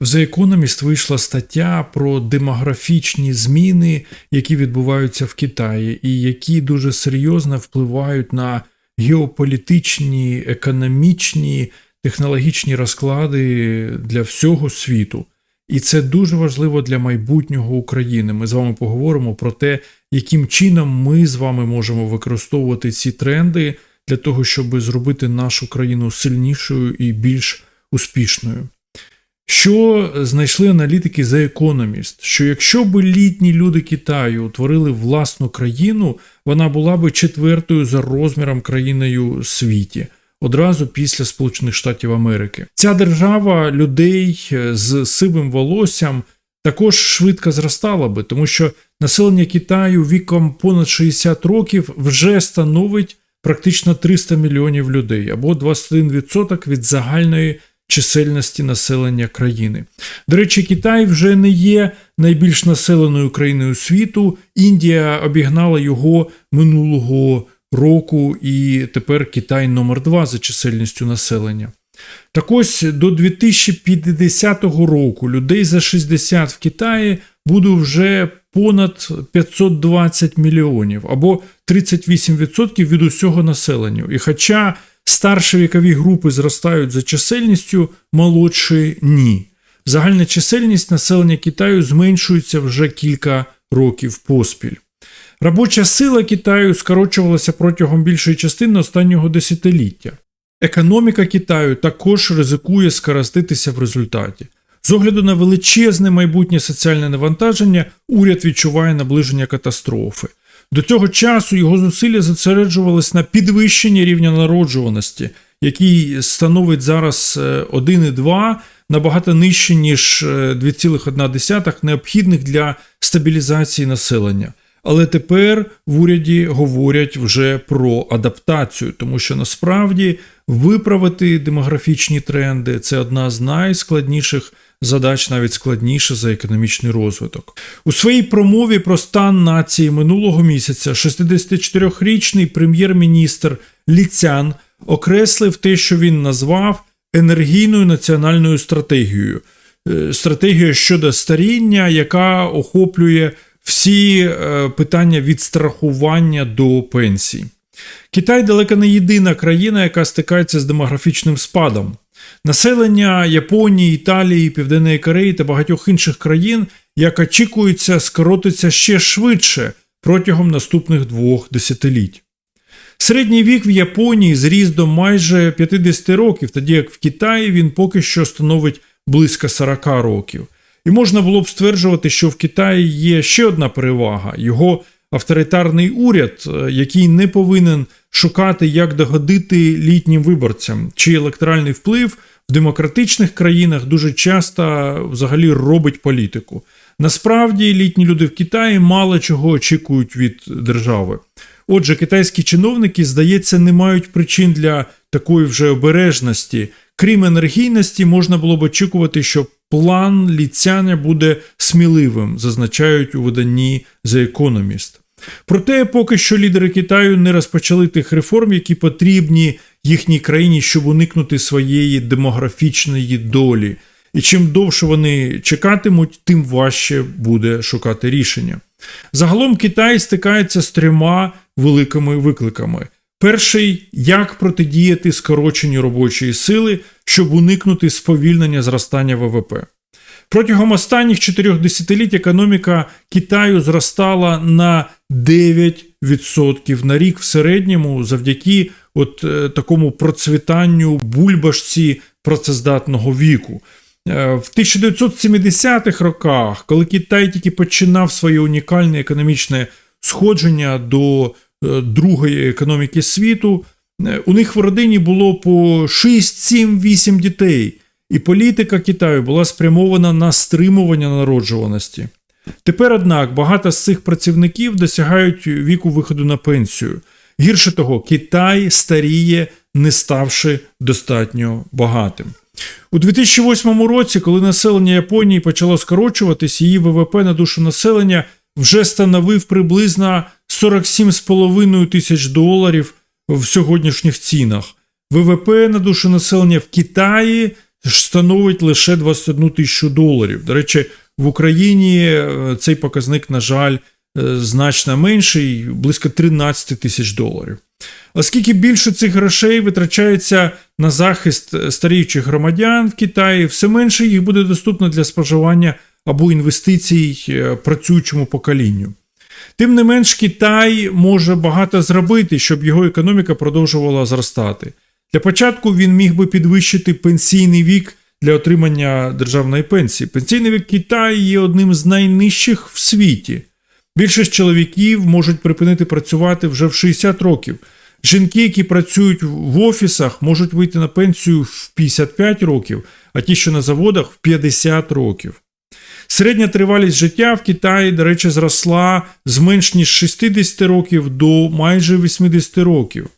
В The Economist вийшла стаття про демографічні зміни, які відбуваються в Китаї, і які дуже серйозно впливають на геополітичні, економічні, технологічні розклади для всього світу. І це дуже важливо для майбутнього України. Ми з вами поговоримо про те, яким чином ми з вами можемо використовувати ці тренди для того, щоб зробити нашу країну сильнішою і більш успішною. Що знайшли аналітики The Economist? Що якщо б літні люди Китаю утворили власну країну, вона була б четвертою за розміром країною світі. Одразу після Сполучених Штатів Америки ця держава людей з сивим волоссям також швидко зростала би, тому що населення Китаю віком понад 60 років вже становить практично 300 мільйонів людей або 21% від загальної чисельності населення країни. До речі, Китай вже не є найбільш населеною країною світу. Індія обігнала його минулого року, і тепер Китай номер 2 за чисельністю населення. Так ось до 2050 року людей за 60 в Китаї буде вже понад 520 мільйонів або 38% від усього населення. І хоча старші вікові групи зростають за чисельністю, молодші ні. Загальна чисельність населення Китаю зменшується вже кілька років поспіль. Робоча сила Китаю скорочувалася протягом більшої частини останнього десятиліття. Економіка Китаю також ризикує скороститися в результаті. З огляду на величезне майбутнє соціальне навантаження, уряд відчуває наближення катастрофи. До цього часу його зусилля зосереджувались на підвищенні рівня народжуваності, який становить зараз 1,2 набагато нижче, ніж 2,1 необхідних для стабілізації населення. Але тепер в уряді говорять вже про адаптацію, тому що насправді виправити демографічні тренди це одна з найскладніших задач, навіть складніше за економічний розвиток. У своїй промові про стан нації минулого місяця 64-річний прем'єр-міністр Ліцян окреслив те, що він назвав енергійною національною стратегією, стратегією щодо старіння, яка охоплює всі питання від страхування до пенсій. Китай далеко не єдина країна, яка стикається з демографічним спадом. Населення Японії, Італії, Південної Кореї та багатьох інших країн, як очікується, скоротиться ще швидше протягом наступних двох десятиліть. Середній вік в Японії зріс до майже 50 років, тоді як в Китаї він поки що становить близько 40 років. І можна було б стверджувати, що в Китаї є ще одна перевага його авторитарний уряд, який не повинен шукати, як догодити літнім виборцям, чий електоральний вплив в демократичних країнах дуже часто взагалі робить політику. Насправді літні люди в Китаї мало чого очікують від держави. Отже, китайські чиновники, здається, не мають причин для такої вже обережності. Крім енергійності, можна було б очікувати, що план ліцяня буде сміливим, зазначають у виданні The Economist. Проте, поки що лідери Китаю не розпочали тих реформ, які потрібні їхній країні, щоб уникнути своєї демографічної долі. І чим довше вони чекатимуть, тим важче буде шукати рішення. Загалом Китай стикається з трьома великими викликами. Перший як протидіяти скороченню робочої сили, щоб уникнути сповільнення зростання ВВП. Протягом останніх чотирьох десятиліть економіка Китаю зростала на 9% на рік в середньому завдяки от е, такому процвітанню бульбашці працездатного віку. Е, в 1970-х роках, коли Китай тільки починав своє унікальне економічне сходження до е, другої економіки світу, у них в родині було по 6, 7, 8 дітей. І політика Китаю була спрямована на стримування народжуваності. Тепер, однак, багато з цих працівників досягають віку виходу на пенсію. Гірше того, Китай старіє, не ставши достатньо багатим. У 2008 році, коли населення Японії почало скорочуватись, її ВВП на душу населення вже становив приблизно 47,5 тисяч доларів в сьогоднішніх цінах. ВВП на душу населення в Китаї становить лише 21 тисячу доларів. До речі, в Україні е, цей показник, на жаль, е, значно менший, близько 13 тисяч доларів. Оскільки більше цих грошей витрачається на захист старіючих громадян в Китаї, все менше їх буде доступно для споживання або інвестицій е, працюючому поколінню. Тим не менш, Китай може багато зробити, щоб його економіка продовжувала зростати. Для початку він міг би підвищити пенсійний вік для отримання державної пенсії. Пенсійний вік Китаю є одним з найнижчих в світі. Більшість чоловіків можуть припинити працювати вже в 60 років. Жінки, які працюють в офісах, можуть вийти на пенсію в 55 років, а ті, що на заводах, в 50 років. Середня тривалість життя в Китаї, до речі, зросла з менш ніж 60 років до майже 80 років.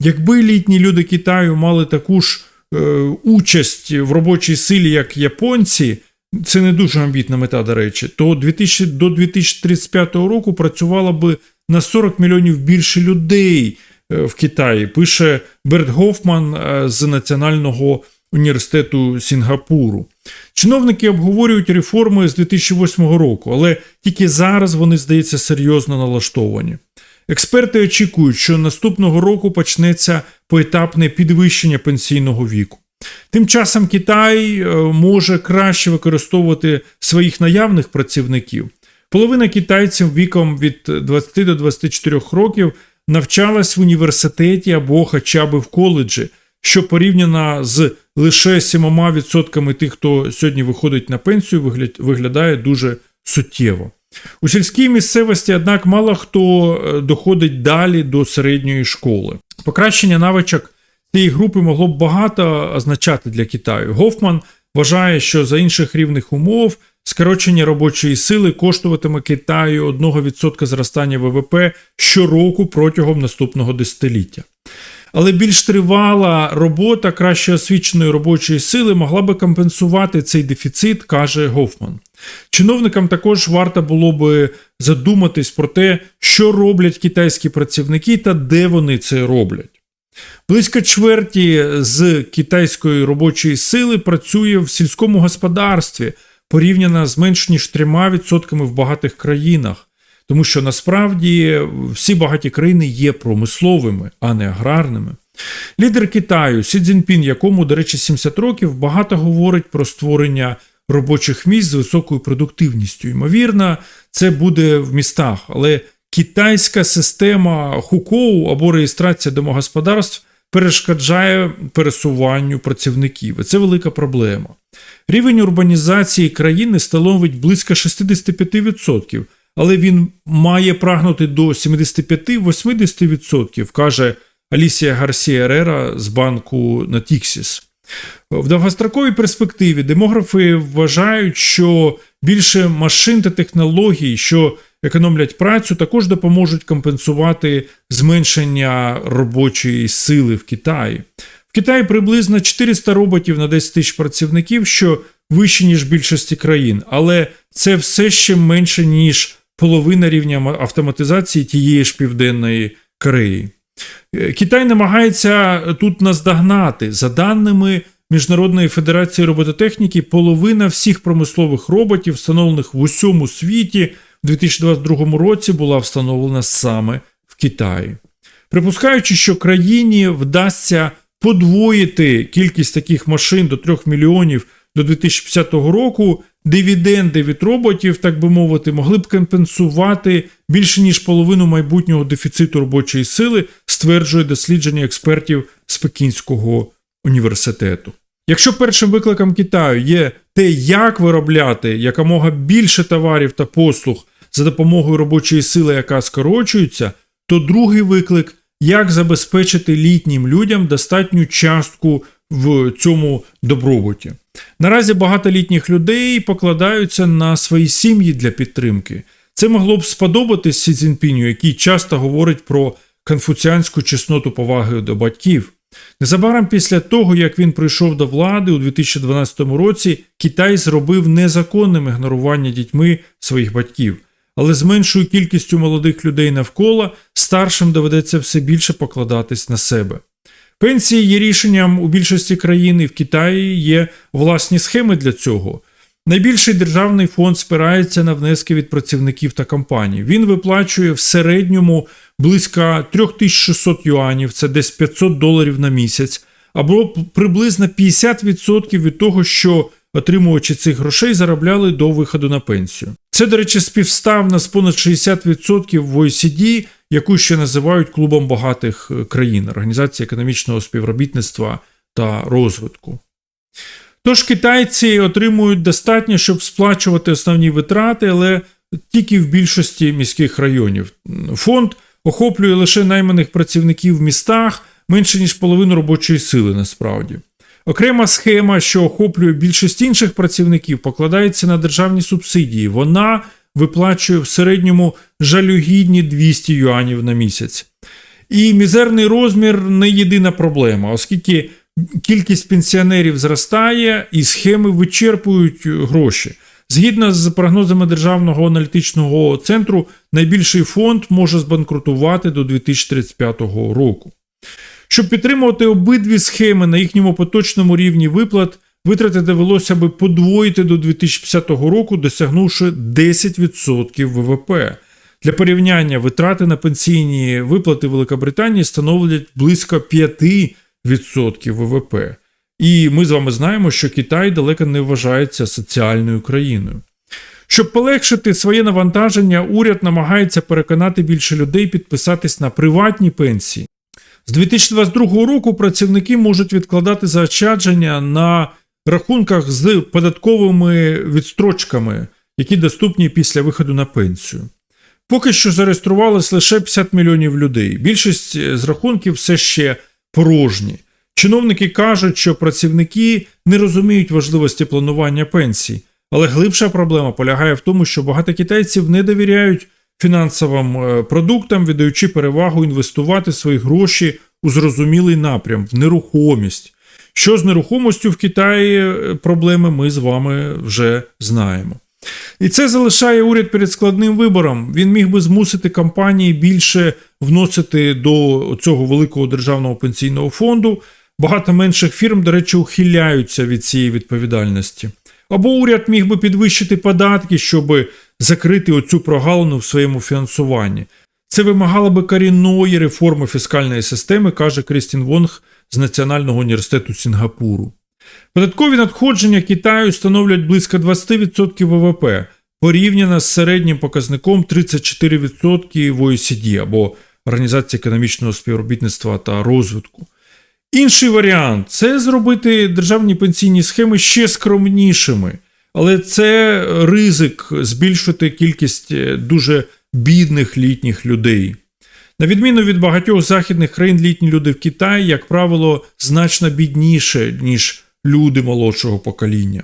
Якби літні люди Китаю мали таку ж е, участь в робочій силі, як японці, це не дуже амбітна мета, до речі, то 2000, до 2035 року працювало би на 40 мільйонів більше людей е, в Китаї, пише Берт Гофман е, з Національного університету Сінгапуру. Чиновники обговорюють реформи з 2008 року, але тільки зараз вони, здається, серйозно налаштовані. Експерти очікують, що наступного року почнеться поетапне підвищення пенсійного віку. Тим часом Китай е, може краще використовувати своїх наявних працівників. Половина китайців віком від 20 до 24 років навчалась в університеті або хоча б в коледжі, що порівняно з лише 7% тих, хто сьогодні виходить на пенсію, виглядає дуже суттєво. У сільській місцевості, однак, мало хто е, доходить далі до середньої школи. Покращення навичок цієї групи могло б багато означати для Китаю. Гофман вважає, що за інших рівних умов скорочення робочої сили коштуватиме Китаю 1% зростання ВВП щороку протягом наступного десятиліття. Але більш тривала робота краще освіченої робочої сили могла би компенсувати цей дефіцит, каже Гофман. Чиновникам також варто було би задуматись про те, що роблять китайські працівники та де вони це роблять. Близько чверті з китайської робочої сили працює в сільському господарстві порівняно з менш ніж 3% в багатих країнах, тому що насправді всі багаті країни є промисловими, а не аграрними. Лідер Китаю Сі Цзіньпін, якому, до речі, 70 років, багато говорить про створення робочих місць з високою продуктивністю. Ймовірно, це буде в містах, але китайська система хукоу або реєстрація домогосподарств перешкоджає пересуванню працівників. І це велика проблема. Рівень урбанізації країни становить близько 65%, але він має прагнути до 75-80%, каже Алісія Гарсія Рера з банку Натіксіс. В довгостроковій перспективі демографи вважають, що більше машин та технологій, що економлять працю, також допоможуть компенсувати зменшення робочої сили в Китаї. В Китаї приблизно 400 роботів на 10 тисяч працівників, що вище, ніж в більшості країн, але це все ще менше, ніж половина рівня автоматизації тієї ж Південної Кореї. Е, Китай намагається тут наздогнати. За даними Міжнародної федерації робототехніки, половина всіх промислових роботів, встановлених в усьому світі, в 2022 році була встановлена саме в Китаї. Припускаючи, що країні вдасться подвоїти кількість таких машин до 3 мільйонів до 2050 року, дивіденди від роботів, так би мовити, могли б компенсувати більше ніж половину майбутнього дефіциту робочої сили, стверджує дослідження експертів з Пекінського університету. Якщо першим викликом Китаю є те, як виробляти якомога більше товарів та послуг за допомогою робочої сили, яка скорочується, то другий виклик як забезпечити літнім людям достатню частку в цьому добробуті. Наразі багато літніх людей покладаються на свої сім'ї для підтримки. Це могло б сподобатись Сі Цзіньпіню, який часто говорить про конфуціанську чесноту поваги до батьків. Незабаром після того, як він прийшов до влади у 2012 році, Китай зробив незаконним ігнорування дітьми своїх батьків. Але з меншою кількістю молодих людей навколо старшим доведеться все більше покладатись на себе. Пенсії є рішенням у більшості країн і в Китаї є власні схеми для цього. Найбільший державний фонд спирається на внески від працівників та компаній. Він виплачує в середньому близько 3600 юанів, це десь 500 доларів на місяць, або приблизно 50% від того, що отримувачі цих грошей заробляли до виходу на пенсію. Це, до речі, співставно з понад 60% в OECD, яку ще називають клубом багатих е, країн Організації економічного співробітництва та розвитку. Тож китайці отримують достатньо, щоб сплачувати основні витрати, але тільки в більшості міських районів. Фонд охоплює лише найманих працівників в містах менше ніж половину робочої сили насправді. Окрема схема, що охоплює більшість інших працівників, покладається на державні субсидії. Вона виплачує в середньому жалюгідні 200 юанів на місяць. І мізерний розмір не єдина проблема, оскільки кількість пенсіонерів зростає і схеми вичерпують гроші. Згідно з прогнозами Державного аналітичного центру, найбільший фонд може збанкрутувати до 2035 року. Щоб підтримувати обидві схеми на їхньому поточному рівні виплат, витрати довелося би подвоїти до 2050 року, досягнувши 10% ВВП. Для порівняння витрати на пенсійні виплати Великобританії становлять близько 5% ВВП. І ми з вами знаємо, що Китай далеко не вважається соціальною країною. Щоб полегшити своє навантаження, уряд намагається переконати більше людей підписатись на приватні пенсії. З 2022 року працівники можуть відкладати заощадження на рахунках з податковими відстрочками, які доступні після виходу на пенсію. Поки що зареєструвалось лише 50 мільйонів людей. Більшість з рахунків все ще порожні. Чиновники кажуть, що працівники не розуміють важливості планування пенсій, але глибша проблема полягає в тому, що багато китайців не довіряють фінансовим е, продуктам, віддаючи перевагу інвестувати свої гроші у зрозумілий напрям, в нерухомість. Що з нерухомістю в Китаї е, проблеми ми з вами вже знаємо. І це залишає уряд перед складним вибором. Він міг би змусити компанії більше вносити до цього великого державного пенсійного фонду. Багато менших фірм, до речі, ухиляються від цієї відповідальності. Або уряд міг би підвищити податки, щоб закрити оцю прогалину в своєму фінансуванні. Це вимагало би корінної реформи фіскальної системи, каже Крістін Вонг з Національного університету Сінгапуру. Податкові надходження Китаю становлять близько 20% ВВП, порівняно з середнім показником 34% в OECD або Організації економічного співробітництва та розвитку. Інший варіант це зробити державні пенсійні схеми ще скромнішими, але це ризик збільшити кількість е, дуже бідних літніх людей. На відміну від багатьох західних країн, літні люди в Китаї, як правило, значно бідніше, ніж люди молодшого покоління.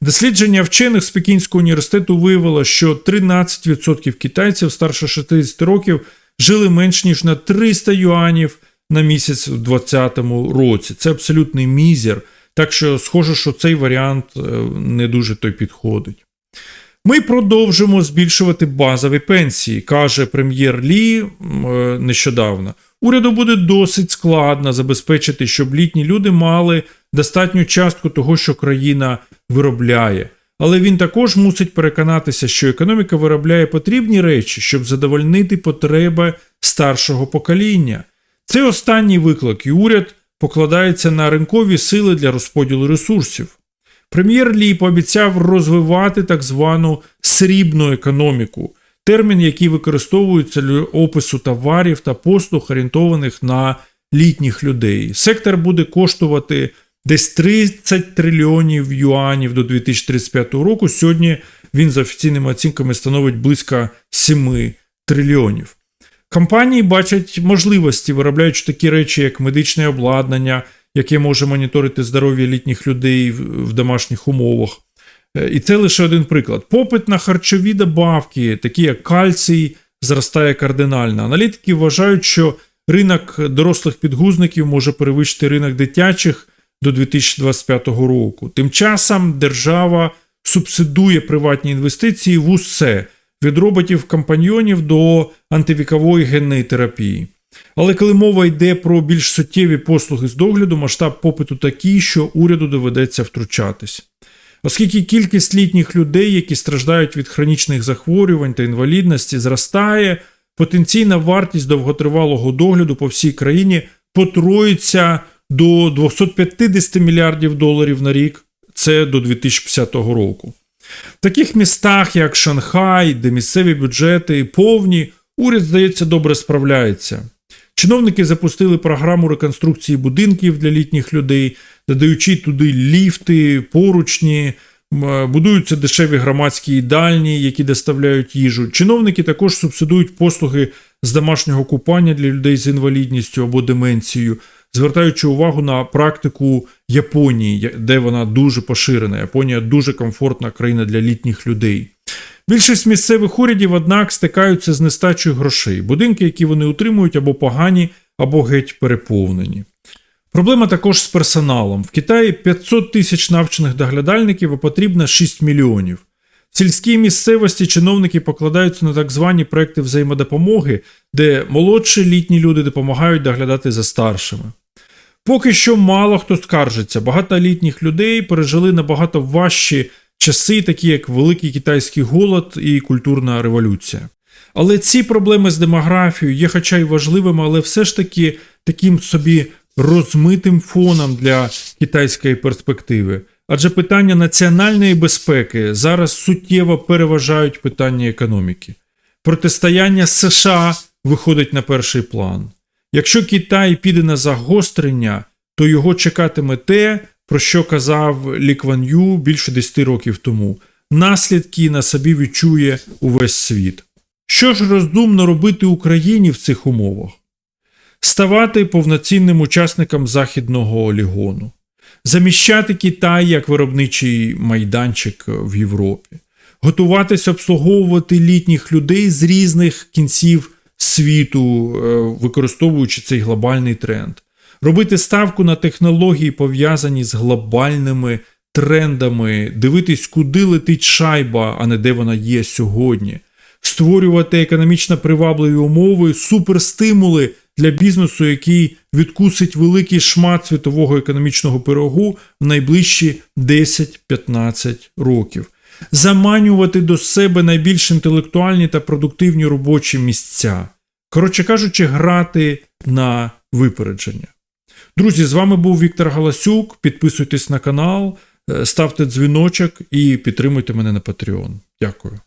Дослідження вчених з Пекінського університету виявило, що 13% китайців старше 60 років жили менш ніж на 300 юанів на місяць у 2020 році. Це абсолютний мізер. Так що, схоже, що цей варіант е, не дуже той підходить. Ми продовжимо збільшувати базові пенсії, каже прем'єр Лі е, нещодавно. Уряду буде досить складно забезпечити, щоб літні люди мали достатню частку того, що країна виробляє. Але він також мусить переконатися, що економіка виробляє потрібні речі, щоб задовольнити потреби старшого покоління. Це останній виклик, і уряд покладається на ринкові сили для розподілу ресурсів. Прем'єр Лі пообіцяв розвивати так звану срібну економіку, термін, який використовується для опису товарів та послуг, орієнтованих на літніх людей. Сектор буде коштувати десь 30 трильйонів юанів до 2035 року. Сьогодні він за офіційними оцінками становить близько 7 трильйонів. Компанії бачать можливості, виробляючи такі речі, як медичне обладнання, яке може моніторити здоров'я літніх людей в домашніх умовах. Е, і це лише один приклад. Попит на харчові добавки, такі як кальцій, зростає кардинально. Аналітики вважають, що ринок дорослих підгузників може перевищити ринок дитячих до 2025 року. Тим часом держава субсидує приватні інвестиції в усе від роботів-компаньйонів до антивікової генної терапії. Але коли мова йде про більш суттєві послуги з догляду, масштаб попиту такий, що уряду доведеться втручатись. Оскільки кількість літніх людей, які страждають від хронічних захворювань та інвалідності, зростає, потенційна вартість довготривалого догляду по всій країні потроїться до 250 мільярдів доларів на рік. Це до 2050 року. В таких містах, як Шанхай, де місцеві бюджети повні, уряд, здається, добре справляється. Чиновники запустили програму реконструкції будинків для літніх людей, додаючи туди ліфти, поручні, будуються дешеві громадські їдальні, які доставляють їжу. Чиновники також субсидують послуги з домашнього купання для людей з інвалідністю або деменцією, звертаючи увагу на практику Японії, де вона дуже поширена. Японія дуже комфортна країна для літніх людей. Більшість місцевих урядів, однак, стикаються з нестачею грошей. Будинки, які вони утримують, або погані, або геть переповнені. Проблема також з персоналом. В Китаї 500 тисяч навчених доглядальників, а потрібно 6 мільйонів. В сільській місцевості чиновники покладаються на так звані проекти взаємодопомоги, де молодші літні люди допомагають доглядати за старшими. Поки що мало хто скаржиться. Багато літніх людей пережили набагато важчі часи, такі як Великий китайський голод і культурна революція. Але ці проблеми з демографією є, хоча й важливими, але все ж таки таким собі розмитим фоном для китайської перспективи. Адже питання національної безпеки зараз суттєво переважають питання економіки. Протистояння США виходить на перший план. Якщо Китай піде на загострення, то його чекатиме те, про що казав Лі Кван Ю більше 10 років тому. Наслідки на собі відчує увесь світ. Що ж розумно робити Україні в цих умовах? Ставати повноцінним учасником західного олігону, заміщати Китай як виробничий майданчик в Європі, готуватись обслуговувати літніх людей з різних кінців світу, е, використовуючи цей глобальний тренд, робити ставку на технології, пов'язані з глобальними трендами, дивитись, куди летить шайба, а не де вона є сьогодні, створювати економічно привабливі умови, суперстимули для бізнесу, який відкусить великий шмат світового економічного пирогу в найближчі 10-15 років. Заманювати до себе найбільш інтелектуальні та продуктивні робочі місця. Коротше кажучи, грати на випередження. Друзі, з вами був Віктор Галасюк. Підписуйтесь на канал, е, ставте дзвіночок і підтримуйте мене на Patreon. Дякую.